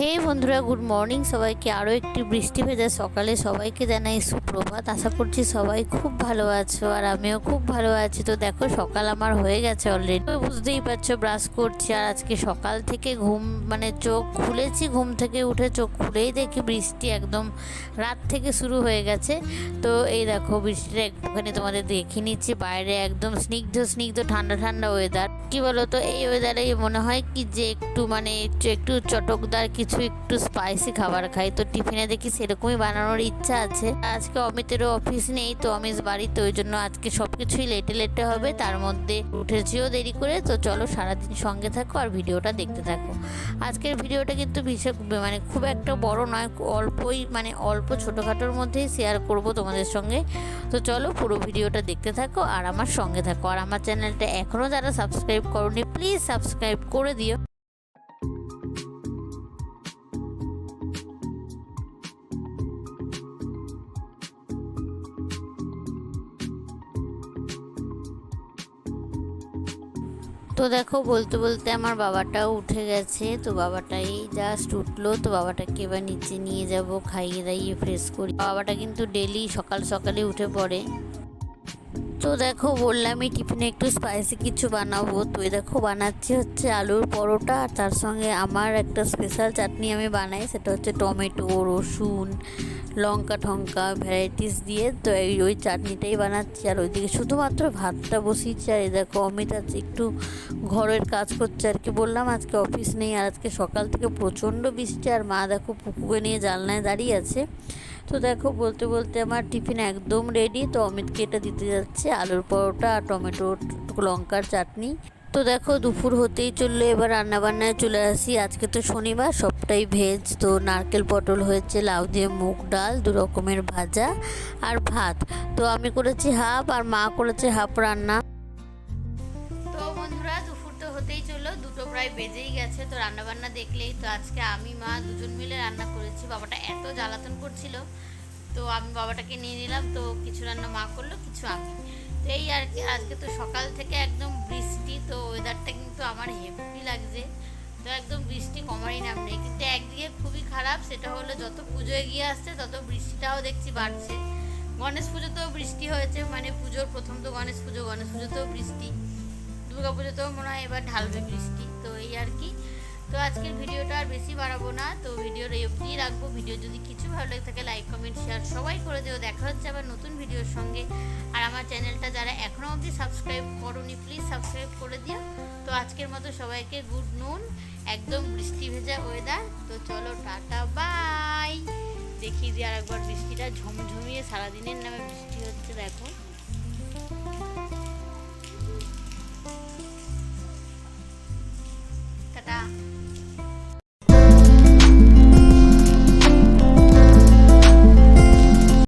হে বন্ধুরা good morning সবাইকে আরও একটি বৃষ্টি ভেজা সকালে সবাইকে জানাই সুপ্রভাত। আশা করছি সবাই খুব ভালো আছো আর আমিও খুব ভালো আছি। তো দেখো, সকাল আমার হয়ে গেছে অলরেডি বুঝতেই পারছ ব্রাশ করছি আর আজকে সকাল থেকে ঘুম মানে চোখ খুলেছি, ঘুম থেকে উঠে চোখ খুলেই দেখি বৃষ্টি একদম রাত থেকে শুরু হয়ে গেছে। তো এই দেখো, বৃষ্টিটা একটুখানি তোমাদের দেখে নিচ্ছি। বাইরে একদম স্নিগ্ধ স্নিগ্ধ, ঠান্ডা ঠান্ডা ওয়েদার কি বলো তো এই ওয়েদারে মনে হয় কি যে একটু মানে একটু চটকদার কিছু একটু স্পাইসি খাবার খাই। তো টিফিনে দেখি সেরকমই বানানোর ইচ্ছা আছে। আজকে অমিতেরও অফিস নেই, তো অমিত বাড়িতে, ওই জন্য আজকে সব কিছুই লেটে লেটে হবে। তার মধ্যে উঠেছিও দেরি করে, তো চলো সারাদিন সঙ্গে থাকো আর ভিডিওটা দেখতে থাকো। আজকের ভিডিওটা কিন্তু ভীষণ মানে খুব একটা বড় নয়, অল্পই মানে অল্প ছোটোখাটোর মধ্যেই শেয়ার করব তোমাদের সঙ্গে। তো চলো পুরো ভিডিওটা দেখতে থাকো আর আমার সঙ্গে থাকো। আর আমার চ্যানেলটা এখনও যারা সাবস্ক্রাইব করনি প্লিজ সাবস্ক্রাইব করে দিও। তো দেখো, বলতে বলতে আমার বাবাটাও উঠে গেছে। তো বাবাটাই জাস্ট উঠল। তো বাবাটাকে এবার নিচে নিয়ে যাব, খাইয়ে দাইয়ে ফ্রেশ করি। বাবাটা কিন্তু ডেলি সকাল সকালে উঠে পড়ে। তো দেখো বললামই টিফিনে একটু স্পাইসি কিছু বানাবো। তো দেখো, বানাচ্ছি হচ্ছে আলুর পরোটা আর তার সঙ্গে আমার একটা স্পেশাল চাটনি আমি বানাই, সেটা হচ্ছে টমেটো, রসুন, লঙ্কা ঠঙ্কা ভ্যারাইটিস দিয়ে। তো এই ওই চাটনিটাই বানাচ্ছি। আর ওইদিকে শুধুমাত্র ভাতটা বসিয়েছি। আর এই দেখো, অমিত আছে একটু ঘরের কাজ করছে আর কি বললাম, আজকে অফিস নেই। আর আজকে সকাল থেকে প্রচণ্ড বৃষ্টি। আর মা দেখো পুকুকে নিয়ে জানলায় দাঁড়িয়ে আছে। তো দেখো বলতে বলতে আমার টিফিন একদম রেডি তো অমিতকে এটা দিতে যাচ্ছে। আলুর পরোটা আর টমেটো, লঙ্কার চাটনি। তো দেখো দুপুর হতেই চলল, এবার রান্নাবান্নায় চলে আসি। আজকে তো শনিবার, সবটাই ভেজ তো নারকেল পটল হয়েছে, লাউ দিয়ে মুগ ডাল, দু রকমের ভাজা আর ভাত। তো আমি করেছি হাফ আর মা করেছে হাফ রান্না। প্রায় বেজেই গেছে, তো রান্না বান্না দেখলেই তো আজকে আমি, মা দুজন মিলে রান্না করেছি। বাবাটা এত জ্বালাতন করছিল, তো আমি বাবাটাকে নিয়ে নিলাম, তো কিছু রান্না মা করল, কিছু আমি। তো এই আর কি, আজকে তো সকাল থেকে একদম বৃষ্টি, তো ওয়েদারটা কিন্তু আমার হেভি লাগছে। তো একদম বৃষ্টি কমারই নাম নেই, কিন্তু একদিকে খুবই খারাপ, সেটা হলো যত পুজো এগিয়ে আসছে, তত বৃষ্টিটাও দেখছি বাড়ছে। গণেশ পুজোতেও বৃষ্টি হয়েছে মানে পুজোর প্রথম তো গণেশ পুজো, গণেশ পুজোতেও বৃষ্টি, দুর্গা পুজোতেও মনে হয় এবার ঢালবে বৃষ্টি, তো আর কি তো আজকের ভিডিওটা আর বেশি বাড়াবো না। তো ভিডিওর অবধিই রাখব। ভিডিও যদি কিছু ভালো লাগে থাকে লাইক কমেন্ট শেয়ার সবাই করে দিও। দেখা হচ্ছে আবার নতুন ভিডিওর সঙ্গে। আর আমার চ্যানেলটা যারা এখনও অবধি সাবস্ক্রাইব করোনি প্লিজ সাবস্ক্রাইব করে দিও। তো আজকের মতো সবাইকে গুড নুন একদম বৃষ্টি ভেজা ওয়েদার তো চলো, টাটা বাই দেখিয়ে দিই আর একবার বৃষ্টিটা ঝমঝমিয়ে সারাদিনের নামে বৃষ্টি হচ্ছে, দেখো।